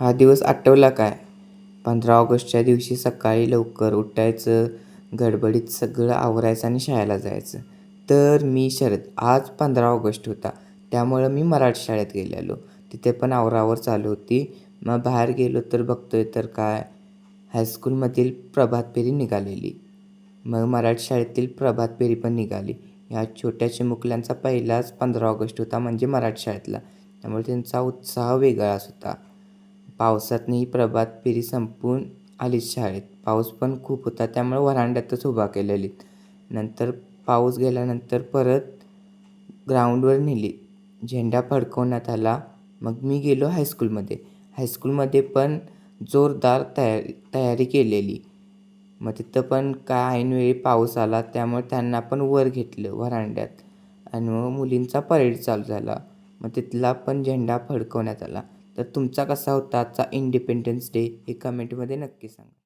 हा दिवस आठवला काय? पंधरा ऑगस्टच्या दिवशी सकाळी लवकर उठायचं गडबडीत सगळं आवरायचं आणि शाळेला जायचं. तर मी शरद आज पंधरा ऑगस्ट होता. त्यामुळं मी मराठी शाळेत गेलेलो. तिथे पण आवरावर चालू होती. मग बाहेर गेलो तर बघतो आहे तर काय? हायस्कूलमधील प्रभात फेरी निघालेली. मग मराठी शाळेतील प्रभात फेरी पण निघाली. ह्या छोट्या चिमुकल्यांचा पहिलाच पंधरा ऑगस्ट होता म्हणजे मराठी शाळेतला. त्यामुळे त्यांचा उत्साह वेगळाच होता. पावसातनं ही प्रभात फेरी संपून आलीच शाळेत. पाऊस पण खूप होता त्यामुळे व्हरांड्यातच उभा केलेली नंतर पाऊस गेल्यानंतर परत ग्राउंडवर नेली. झेंडा फडकवण्यात आला. मग मी गेलो हायस्कूलमध्ये. हायस्कूलमध्ये पण जोरदार तयारी तयारी केलेली. मग तिथं पण काय ऐनवेळी पाऊस आला त्यामुळे त्यांना पण वर घेतलं व्हरांड्यात आणि मग मुलींचा परेड चालू झाला. मग तिथला पण झेंडा फडकवण्यात आला. तर तुमचा कसा होता आजचा इंडिपेंडन्स डे हे कमेंटमध्ये नक्की सांगा.